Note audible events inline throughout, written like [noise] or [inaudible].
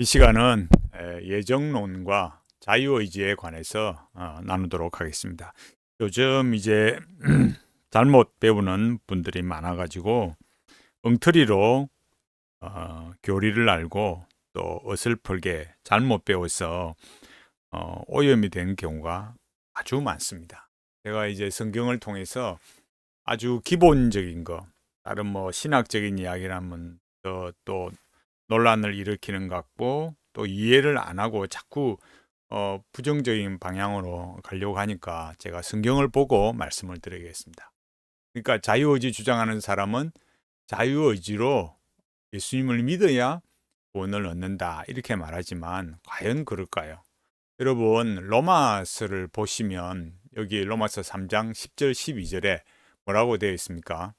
이 시간은 에, 예정론과 자유의지에 관해서 어, 나누도록 하겠습니다. 요즘 이제 [clears throat] 잘못 배우는 분들이 많아가지고 엉터리로 어, 교리를 알고 또 어설프게 잘못 배워서 어, 오염이 된 경우가 아주 많습니다. 제가 이제 성경을 통해서 아주 기본적인 거, 다른 뭐 신학적인 이야기라면 또, 또 논란을 일으키는 것 같고 또 이해를 안 하고 자꾸 어, 부정적인 방향으로 가려고 하니까 제가 성경을 보고 말씀을 드리겠습니다. 그러니까 자유의지 주장하는 사람은 자유의지로 예수님을 믿어야 구원을 얻는다 이렇게 말하지만 과연 그럴까요? 여러분 로마서를 보시면 여기 로마서 3장 10절 12절에 뭐라고 되어 있습니까?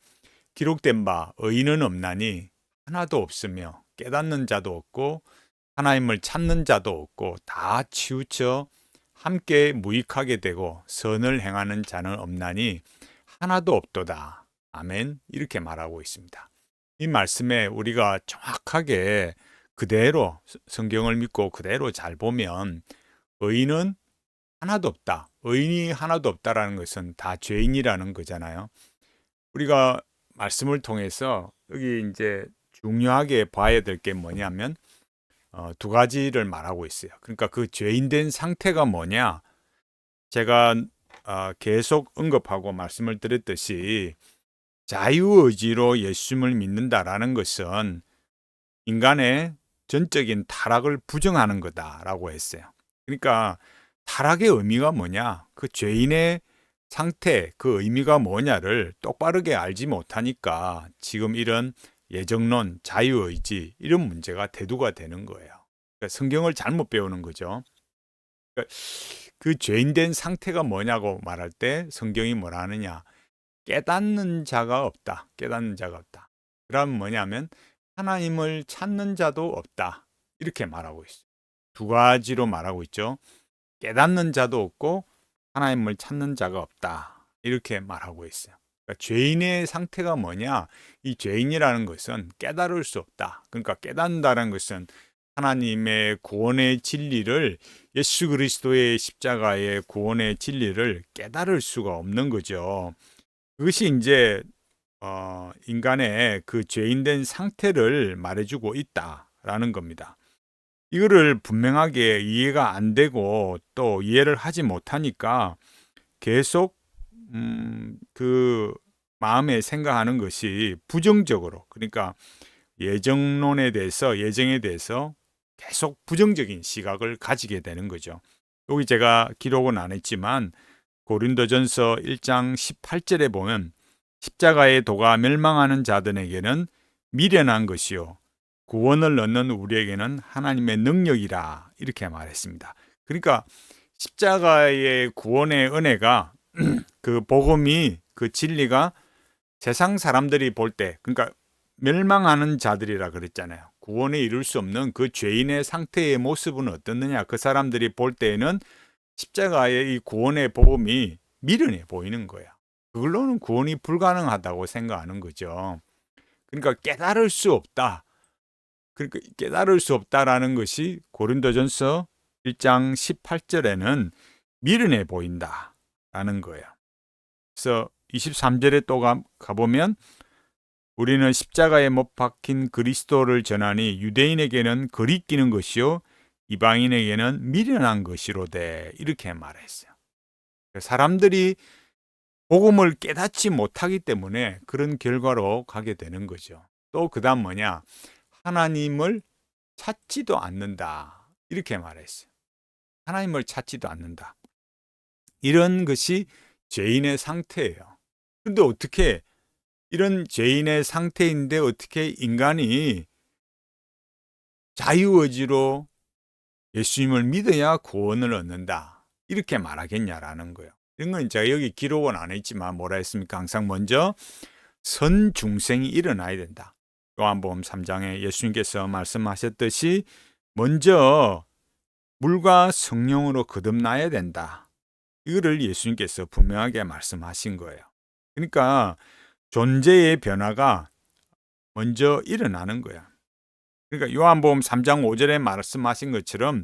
기록된 바 의인은 없나니 하나도 없으며 깨닫는 자도 없고 하나님을 찾는 자도 없고 다 치우쳐 함께 무익하게 되고 선을 행하는 자는 없나니 하나도 없도다. 아멘. 이렇게 말하고 있습니다. 이 말씀에 우리가 정확하게 그대로 성경을 믿고 그대로 잘 보면 의인은 하나도 없다. 의인이 하나도 없다라는 것은 다 죄인이라는 거잖아요. 우리가 말씀을 통해서 여기 이제 중요하게 봐야 될 게 뭐냐면 어, 두 가지를 말하고 있어요. 그러니까 그 죄인된 상태가 뭐냐? 제가 어, 계속 언급하고 말씀을 드렸듯이 자유의지로 예수님을 믿는다라는 것은 인간의 전적인 타락을 부정하는 거다라고 했어요. 그러니까 타락의 의미가 뭐냐? 그 죄인의 상태, 그 의미가 뭐냐를 똑바르게 알지 못하니까 지금 이런 예정론, 자유의지 이런 문제가 대두가 되는 거예요. 그러니까 성경을 잘못 배우는 거죠. 그러니까 그 죄인된 상태가 뭐냐고 말할 때 성경이 뭐라 하느냐? 깨닫는 자가 없다. 깨닫는 자가 없다. 그럼 뭐냐면 하나님을 찾는 자도 없다. 이렇게 말하고 있어요. 두 가지로 말하고 있죠. 깨닫는 자도 없고 하나님을 찾는 자가 없다. 이렇게 말하고 있어요. 그러니까 죄인의 상태가 뭐냐? 이 죄인이라는 것은 깨달을 수 없다. 그러니까 깨닫는다는 것은 하나님의 구원의 진리를 예수 그리스도의 십자가의 구원의 진리를 깨달을 수가 없는 거죠. 그것이 이제 어, 인간의 그 죄인된 상태를 말해주고 있다라는 겁니다. 이거를 분명하게 이해가 안 되고 또 이해를 하지 못하니까 계속 음, 그 마음에 생각하는 것이 부정적으로 그러니까 예정론에 대해서 예정에 대해서 계속 부정적인 시각을 가지게 되는 거죠. 여기 제가 기록은 안 했지만 고린도전서 1장 18절에 보면 십자가의 도가 멸망하는 자들에게는 미련한 것이요 구원을 얻는 우리에게는 하나님의 능력이라 이렇게 말했습니다. 그러니까 십자가의 구원의 은혜가 그 복음이 그 진리가 세상 사람들이 볼 때 그러니까 멸망하는 자들이라 그랬잖아요. 구원에 이룰 수 없는 그 죄인의 상태의 모습은 어떻느냐? 그 사람들이 볼 때에는 십자가의 이 구원의 복음이 미련해 보이는 거야. 그걸로는 구원이 불가능하다고 생각하는 거죠. 그러니까 깨달을 수 없다. 그러니까 깨달을 수 없다라는 것이 고린도전서 1장 18절에는 미련해 보인다 라는 거예요. 그래서 23절에 또 가, 가보면 우리는 십자가에 못 박힌 그리스도를 전하니 유대인에게는 거리끼는 것이요 이방인에게는 미련한 것이로되 이렇게 말했어요. 사람들이 복음을 깨닫지 못하기 때문에 그런 결과로 가게 되는 거죠. 또 그다음 뭐냐? 하나님을 찾지도 않는다. 이렇게 말했어요. 하나님을 찾지도 않는다. 이런 것이 죄인의 상태예요. 근데 어떻게 이런 죄인의 상태인데 어떻게 인간이 자유의지로 예수님을 믿어야 구원을 얻는다. 이렇게 말하겠냐라는 거예요. 이런 건 제가 여기 기록은 안 했지만 뭐라 했습니까? 항상 먼저 선중생이 일어나야 된다. 요한복음 3장에 예수님께서 말씀하셨듯이 먼저 물과 성령으로 거듭나야 된다. 이거를 예수님께서 분명하게 말씀하신 거예요. 그러니까 존재의 변화가 먼저 일어나는 거야. 그러니까 요한복음 3장 5절에 말씀하신 것처럼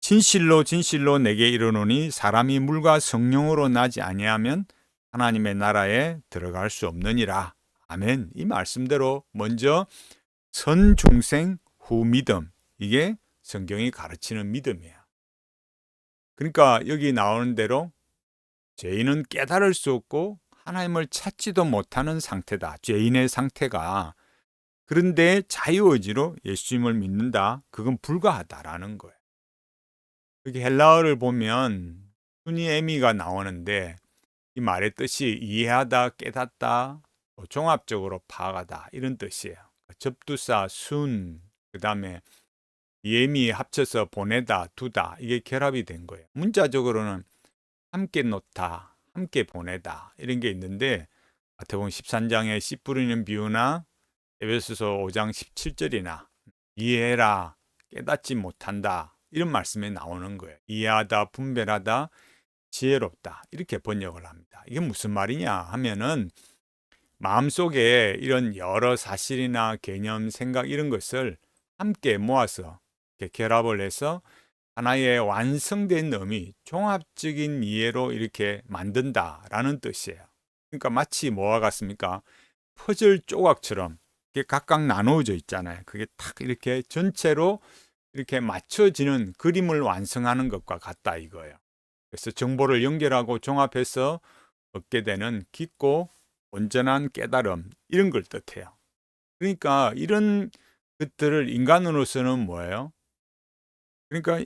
진실로 진실로 내게 이르노니 사람이 물과 성령으로 나지 아니하면 하나님의 나라에 들어갈 수 없느니라. 아멘. 이 말씀대로 먼저 선중생 후 믿음. 이게 성경이 가르치는 믿음이에요. 그러니까 여기 나오는 대로 죄인은 깨달을 수 없고 하나님을 찾지도 못하는 상태다. 죄인의 상태가. 그런데 자유의지로 예수님을 믿는다. 그건 불가하다라는 거예요. 여기 헬라어를 보면 순이 에미가 나오는데 이 말의 뜻이 이해하다, 깨닫다, 또 종합적으로 파악하다 이런 뜻이에요. 접두사, 순, 그 다음에 예미 합쳐서 보내다, 두다 이게 결합이 된 거예요. 문자적으로는 함께 놓다, 함께 보내다 이런 게 있는데 마태복음 13장에 씨 뿌리는 비유나 에베소서 5장 17절이나 이해해라, 깨닫지 못한다 이런 말씀에 나오는 거예요. 이해하다, 분별하다, 지혜롭다 이렇게 번역을 합니다. 이게 무슨 말이냐 하면은 마음속에 이런 여러 사실이나 개념, 생각 이런 것을 함께 모아서 이렇게 결합을 해서 하나의 완성된 의미, 종합적인 이해로 이렇게 만든다라는 뜻이에요. 그러니까 마치 뭐와 같습니까? 퍼즐 조각처럼 이게 각각 나누어져 있잖아요. 그게 탁 이렇게 전체로 이렇게 맞춰지는 그림을 완성하는 것과 같다 이거예요. 그래서 정보를 연결하고 종합해서 얻게 되는 깊고 온전한 깨달음 이런 걸 뜻해요. 그러니까 이런 것들을 인간으로서는 뭐예요? 그러니까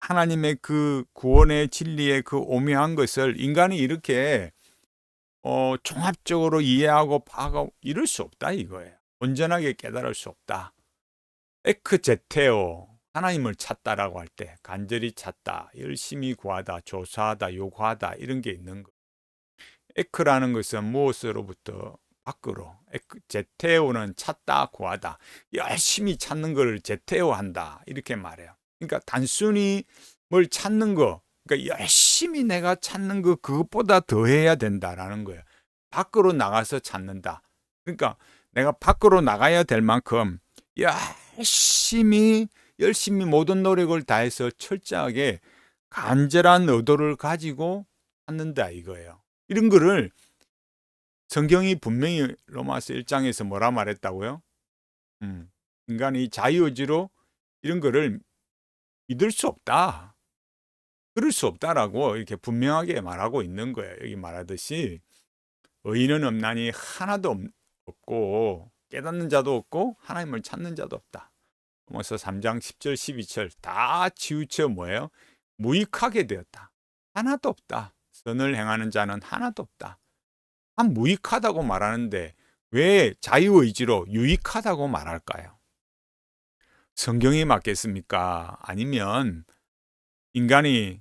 하나님의 그 구원의 진리의 그 오묘한 것을 인간이 이렇게 어, 종합적으로 이해하고 파악하고 이럴 수 없다 이거예요. 온전하게 깨달을 수 없다. 에크제테오 하나님을 찾다라고 할 때 간절히 찾다, 열심히 구하다, 조사하다, 요구하다 이런 게 있는 거. 에크라는 것은 무엇으로부터 밖으로 제테오는 찾다, 구하다, 열심히 찾는 걸 제테오한다 이렇게 말해요. 그러니까 단순히 뭘 찾는 거, 그러니까 열심히 내가 찾는 거 그것보다 더 해야 된다라는 거예요. 밖으로 나가서 찾는다. 그러니까 내가 밖으로 나가야 될 만큼 열심히 열심히 모든 노력을 다해서 철저하게 간절한 의도를 가지고 찾는다 이거예요. 이런 거를 성경이 분명히 로마서 1장에서 뭐라 말했다고요? 음, 인간이 자유의지로 이런 거를 믿을 수 없다. 그럴 수 없다라고 이렇게 분명하게 말하고 있는 거예요. 여기 말하듯이 의인은 없나니 하나도 없고 깨닫는 자도 없고 하나님을 찾는 자도 없다. 로마서 3장 10절 12절 다 치우쳐 뭐예요? 무익하게 되었다. 하나도 없다. 선을 행하는 자는 하나도 없다. 한 무익하다고 말하는데 왜 자유의지로 유익하다고 말할까요? 성경이 맞겠습니까? 아니면 인간이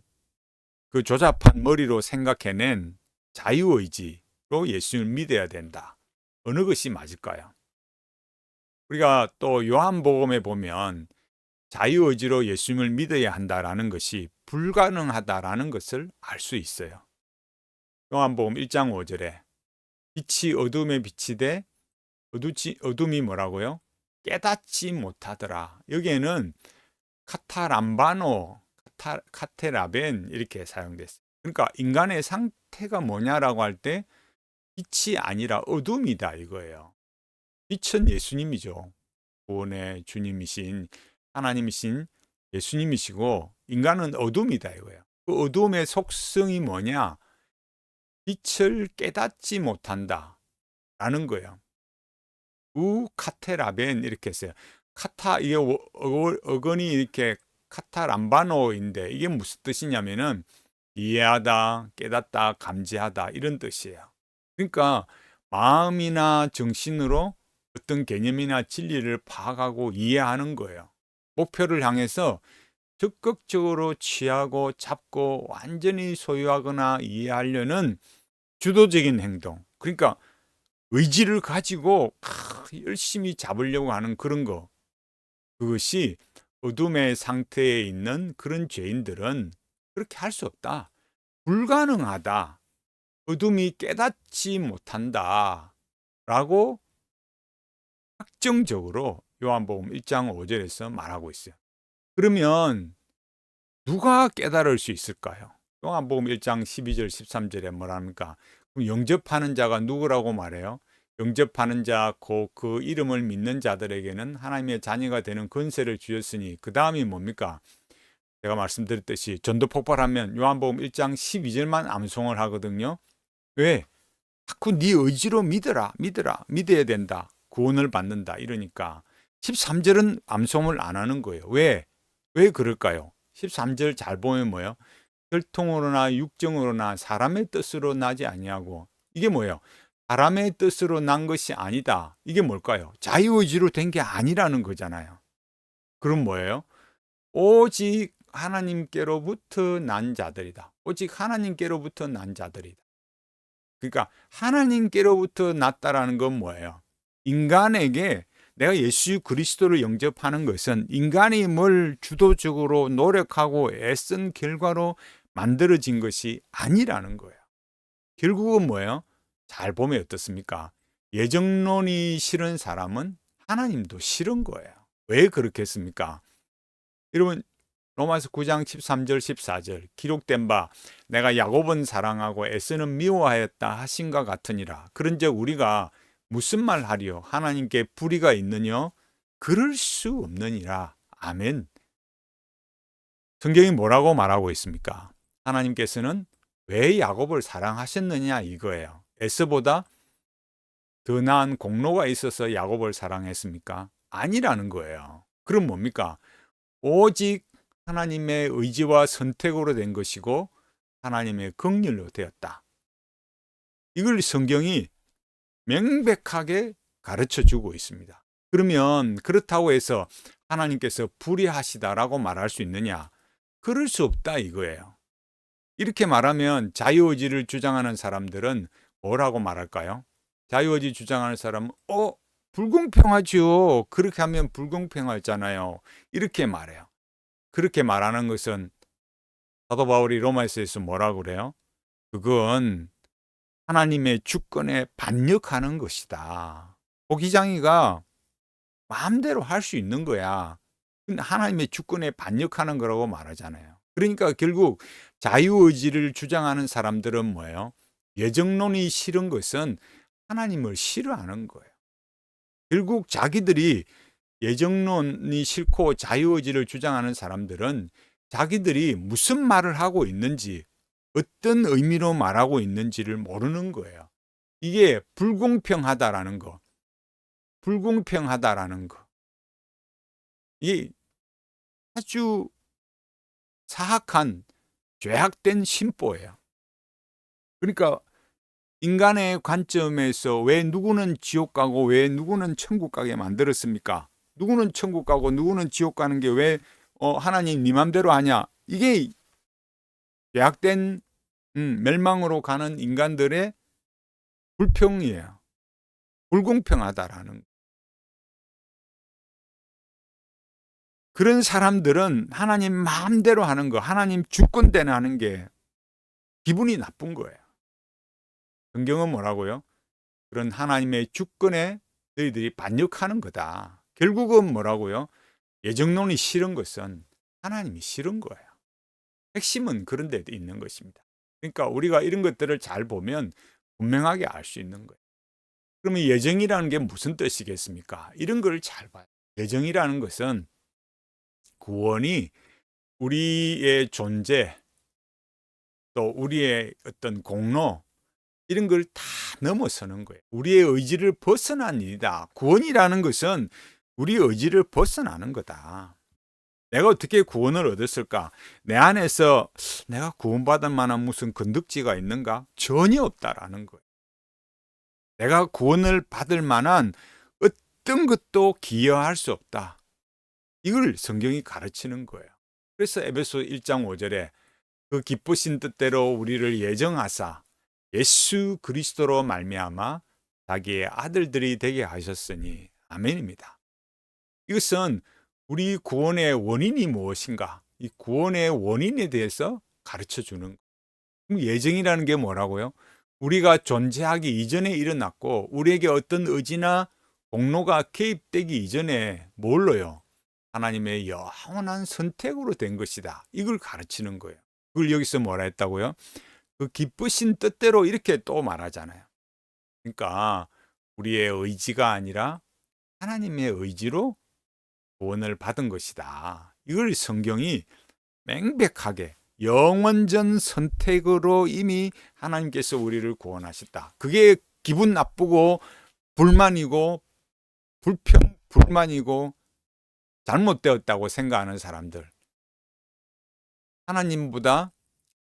그 조잡한 머리로 생각해낸 자유의지로 예수를 믿어야 된다. 어느 것이 맞을까요? 우리가 또 요한복음에 보면 자유의지로 예수님을 믿어야 한다라는 것이 불가능하다라는 것을 알 수 있어요. 요한복음 1장 5절에 빛이 어둠에 비치되 어두치, 어둠이 뭐라고요? 깨닫지 못하더라. 여기에는 카타람바노, 카타, 카테라벤 이렇게 사용됐어요. 그러니까 인간의 상태가 뭐냐라고 할 때 빛이 아니라 어둠이다 이거예요. 빛은 예수님이죠. 구원의 주님이신 하나님이신 예수님이시고 인간은 어둠이다 이거예요. 그 어둠의 속성이 뭐냐? 빛을 깨닫지 못한다. 라는 거예요. 우 카테라벤 이렇게 했어요. 카타 이게 어건이 이렇게 카타람바노인데 이게 무슨 뜻이냐면은 이해하다, 깨닫다, 감지하다 이런 뜻이에요. 그러니까 마음이나 정신으로 어떤 개념이나 진리를 파악하고 이해하는 거예요. 목표를 향해서 적극적으로 취하고 잡고 완전히 소유하거나 이해하려는 주도적인 행동. 그러니까 의지를 가지고 열심히 잡으려고 하는 그런 거. 그것이 어둠의 상태에 있는 그런 죄인들은 그렇게 할 수 없다. 불가능하다. 어둠이 깨닫지 못한다. 라고 확정적으로 요한복음 1장 5절에서 말하고 있어요. 그러면 누가 깨달을 수 있을까요? 요한복음 1장 12절 13절에 뭐랍니까? 그럼 영접하는 자가 누구라고 말해요? 영접하는 자, 그, 그 이름을 믿는 자들에게는 하나님의 자녀가 되는 권세를 주셨으니 그 다음이 뭡니까? 제가 말씀드렸듯이 전도 폭발하면 요한복음 1장 12절만 암송을 하거든요. 왜? 자꾸 네 의지로 믿어라, 믿어라, 믿어야 된다. 구원을 받는다. 이러니까 13절은 암송을 안 하는 거예요. 왜? 왜 그럴까요? 13절 잘 보면 뭐예요? 혈통으로나 육정으로나 사람의 뜻으로 나지 아니하고 이게 뭐예요? 사람의 뜻으로 난 것이 아니다. 이게 뭘까요? 자유의지로 된 게 아니라는 거잖아요. 그럼 뭐예요? 오직 하나님께로부터 난 자들이다. 오직 하나님께로부터 난 자들이다. 그러니까 하나님께로부터 났다라는 건 뭐예요? 인간에게 내가 예수 그리스도를 영접하는 것은 인간이 뭘 주도적으로 노력하고 애쓴 결과로 만들어진 것이 아니라는 거예요. 결국은 뭐예요? 잘 보면 어떻습니까? 예정론이 싫은 사람은 하나님도 싫은 거예요. 왜 그렇겠습니까? 여러분 로마서 9장 13절 14절 기록된 바 내가 야곱은 사랑하고 에스는 미워하였다 하신과 같으니라. 그런즉 우리가 무슨 말 하리요? 하나님께 불의가 있느냐? 그럴 수 없느니라. 아멘. 성경이 뭐라고 말하고 있습니까? 하나님께서는 왜 야곱을 사랑하셨느냐 이거예요. 에스보다 더 나은 공로가 있어서 야곱을 사랑했습니까? 아니라는 거예요. 그럼 뭡니까? 오직 하나님의 의지와 선택으로 된 것이고 하나님의 긍휼로 되었다. 이걸 성경이 명백하게 가르쳐 주고 있습니다. 그러면 그렇다고 해서 하나님께서 불의하시다라고 말할 수 있느냐? 그럴 수 없다 이거예요. 이렇게 말하면 자유의지를 주장하는 사람들은 뭐라고 말할까요? 자유의지 주장하는 사람은 어 불공평하죠. 그렇게 하면 불공평하잖아요. 이렇게 말해요. 그렇게 말하는 것은 사도 바울이 로마에서 뭐라고 그래요? 그건 하나님의 주권에 반역하는 것이다. 고기장이가 마음대로 할 수 있는 거야. 하나님의 주권에 반역하는 거라고 말하잖아요. 그러니까 결국 자유의지를 주장하는 사람들은 뭐예요? 예정론이 싫은 것은 하나님을 싫어하는 거예요. 결국 자기들이 예정론이 싫고 자유의지를 주장하는 사람들은 자기들이 무슨 말을 하고 있는지 어떤 의미로 말하고 있는지를 모르는 거예요. 이게 불공평하다라는 거. 불공평하다라는 거. 이게 아주 사악한 죄악된 심보예요. 그러니까 인간의 관점에서 왜 누구는 지옥 가고 왜 누구는 천국 가게 만들었습니까? 누구는 천국 가고 누구는 지옥 가는 게왜 어, 하나님 네 맘대로 하냐? 이게 죄악된 음, 멸망으로 가는 인간들의 불평이에요. 불공평하다라는 그런 사람들은 하나님 마음대로 하는 거, 하나님 주권대로 하는 게 기분이 나쁜 거예요. 성경은 뭐라고요? 그런 하나님의 주권에 너희들이 반역하는 거다. 결국은 뭐라고요? 예정론이 싫은 것은 하나님이 싫은 거예요. 핵심은 그런 데 있는 것입니다. 그러니까 우리가 이런 것들을 잘 보면 분명하게 알 수 있는 거예요. 그러면 예정이라는 게 무슨 뜻이겠습니까? 이런 걸 잘 봐요. 예정이라는 것은 구원이 우리의 존재 또 우리의 어떤 공로 이런 걸 다 넘어서는 거예요. 우리의 의지를 벗어난 일이다. 구원이라는 것은 우리 의지를 벗어나는 거다. 내가 어떻게 구원을 얻었을까? 내 안에서 내가 구원받을 만한 무슨 건덕지가 있는가? 전혀 없다라는 거예요. 내가 구원을 받을 만한 어떤 것도 기여할 수 없다. 이걸 성경이 가르치는 거예요. 그래서 에베소 1장 5절에 그 기쁘신 뜻대로 우리를 예정하사 예수 그리스도로 말미암아 자기의 아들들이 되게 하셨으니 아멘입니다. 이것은 우리 구원의 원인이 무엇인가? 이 구원의 원인에 대해서 가르쳐 주는 그럼 예정이라는 게 뭐라고요? 우리가 존재하기 이전에 일어났고 우리에게 어떤 의지나 공로가 개입되기 이전에 뭘로요? 하나님의 영원한 선택으로 된 것이다. 이걸 가르치는 거예요. 그걸 여기서 뭐라 했다고요? 그 기쁘신 뜻대로 이렇게 또 말하잖아요. 그러니까 우리의 의지가 아니라 하나님의 의지로 구원을 받은 것이다. 이걸 성경이 맹백하게 영원전 선택으로 이미 하나님께서 우리를 구원하셨다. 그게 기분 나쁘고 불만이고 불평 불만이고 잘못되었다고 생각하는 사람들. 하나님보다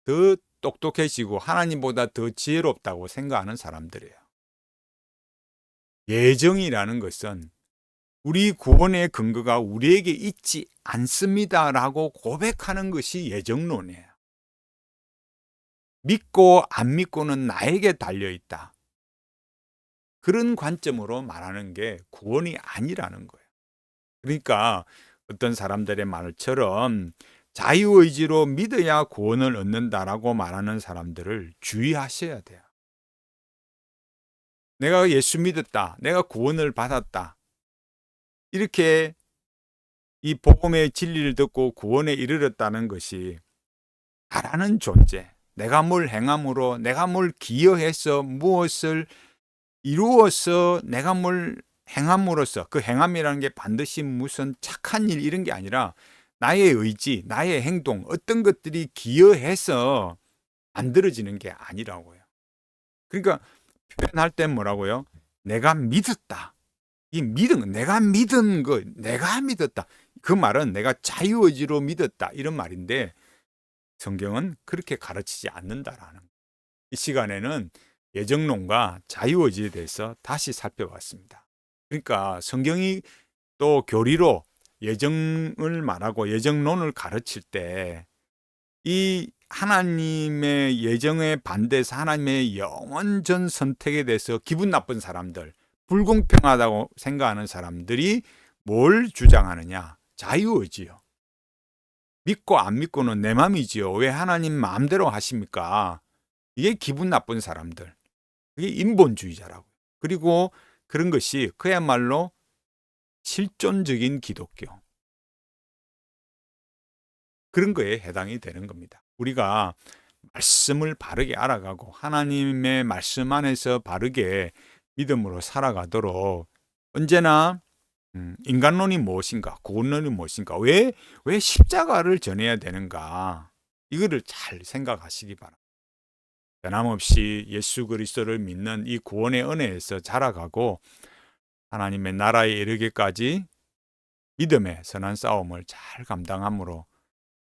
더 똑똑해지고 하나님보다 더 지혜롭다고 생각하는 사람들이에요. 예정이라는 것은 우리 구원의 근거가 우리에게 있지 않습니다라고 고백하는 것이 예정론이에요. 믿고 안 믿고는 나에게 달려 있다. 그런 관점으로 말하는 게 구원이 아니라는 거예요. 그러니까 어떤 사람들의 말처럼 자유의지로 믿어야 구원을 얻는다라고 말하는 사람들을 주의하셔야 돼요. 내가 예수 믿었다. 내가 구원을 받았다. 이렇게 이 복음의 진리를 듣고 구원에 이르렀다는 것이 나라는 존재, 내가 뭘 행함으로, 내가 뭘 기여해서 무엇을 이루어서 내가 뭘 행함으로써 그 행함이라는 게 반드시 무슨 착한 일 이런 게 아니라 나의 의지, 나의 행동, 어떤 것들이 기여해서 만들어지는 게 아니라고요. 그러니까 표현할 때 뭐라고요? 내가 믿었다. 이 믿은 내가 믿은 거 내가 믿었다. 그 말은 내가 자유의지로 믿었다 이런 말인데 성경은 그렇게 가르치지 않는다라는 이 시간에는 예정론과 자유의지에 대해서 다시 살펴봤습니다. 그러니까 성경이 또 교리로 예정을 말하고 예정론을 가르칠 때 이 하나님의 예정에 반대해서 하나님의 영원전 선택에 대해서 기분 나쁜 사람들 불공평하다고 생각하는 사람들이 뭘 주장하느냐? 자유의지요. 믿고 안 믿고는 내 맘이지요. 왜 하나님 마음대로 하십니까? 이게 기분 나쁜 사람들. 그게 인본주의자라고. 그리고 그런 것이 그야말로 실존적인 기독교. 그런 거에 해당이 되는 겁니다. 우리가 말씀을 바르게 알아가고 하나님의 말씀 안에서 바르게 믿음으로 살아가도록 언제나 음, 인간론이 무엇인가, 구원론이 무엇인가, 왜, 왜 십자가를 전해야 되는가, 이거를 잘 생각하시기 바랍니다. 변함없이 예수 그리스도를 믿는 이 구원의 은혜에서 자라가고 하나님의 나라에 이르기까지 믿음의 선한 싸움을 잘 감당함으로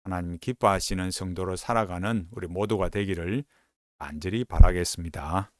하나님 기뻐하시는 성도로 살아가는 우리 모두가 되기를 간절히 바라겠습니다.